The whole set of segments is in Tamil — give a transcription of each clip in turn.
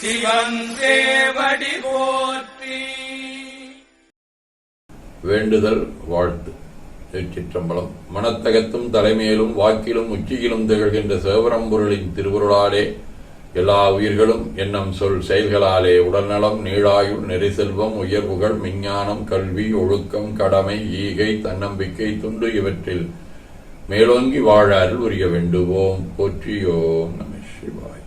சிவன் போற்றி. வேண்டுதல் வாழ்த்து. திருச்சிற்றம்பலம். மனத்தகத்தும் தலைமையிலும் வாக்கிலும் உச்சியிலும் திகழ்கின்ற சேவரம்பொருளின் திருவருளாலே எல்லா உயிர்களும் எண்ணம் சொல் செயல்களாலே உடல்நலம் நீளாயுள் நெறிசெல்வம் உயர்வுகள் விஞ்ஞானம் கல்வி ஒழுக்கம் கடமை ஈகை தன்னம்பிக்கை துண்டு இவற்றில் மேலோங்கி வாழ அருள் உரிய வேண்டுவோம். போற்றியோம் நம சிவாய்.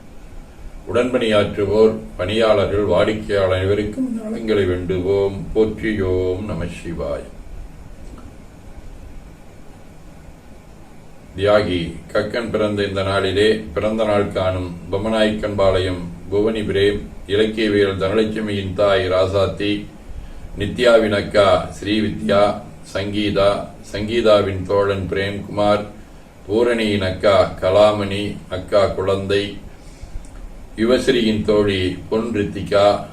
உடன்பணியாற்றுவோர் பணியாளர்கள் வாடிக்கையாளர் அனைவருக்கும் நலங்களை வேண்டுவோம். போற்றியோம் நம சிவாய். தியாகி கக்கன் பிறந்த இந்த நாளிலே பிறந்த நாள் காணும் பொம்மநாய்க்கன்பாளையம் புவனி பிரேம் இலக்கியவியல் தனலட்சுமியின் தாய் ராசாத்தி நித்யாவின் அக்கா ஸ்ரீவித்யா சங்கீதா சங்கீதாவின் தோழன் பிரேம்குமார் பூரணியின் அக்கா கலாமணி அக்கா குழந்தை யுவஸ்ரீயின் தோழி பொன் ரித்திகா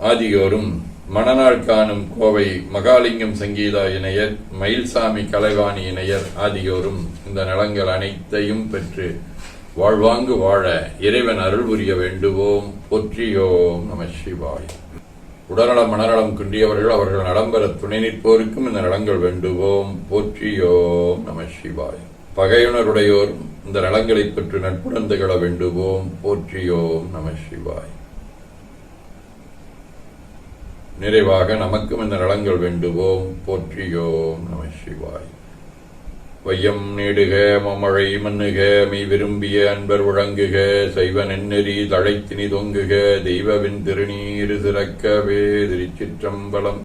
ஆகியோரும் மணநாள் காணும் கோவை மகாலிங்கம் சங்கீதா இணையர் மயில்சாமி கலைவாணி இணையர் ஆகியோரும் இந்த நலங்கள் அனைத்தையும் பெற்று வாழ்வாங்கு வாழ இறைவன் அருள் புரிய வேண்டுவோம். பொற்றியோம் நம சிவாய். உடல்நலம் மனநலம் குன்றியவர்கள் அவர்கள் நலம் பெற துணை நிற்போருக்கும் இந்த நலங்கள் வேண்டுவோம். போற்றியோம் நம சிவாய். பகையுணருடையோர் இந்த நலங்களைப் பெற்று நட்புணர்ந்து கொள்ள வேண்டுவோம். போற்றியோம் நம சிவாய். நிறைவாக நமக்கும் இந்த நலங்கள் வேண்டுவோம். போற்றியோம் நம சிவாய். வையம் நீடுக மமழை மண்ணுக மெய் விரும்பிய அன்பர் உழங்குக சைவ நென்னெறி தழைத்தினி தொங்குக தெய்வவின் திருநீர் சிறக்கவே திருச்சிற்றம்பலம்.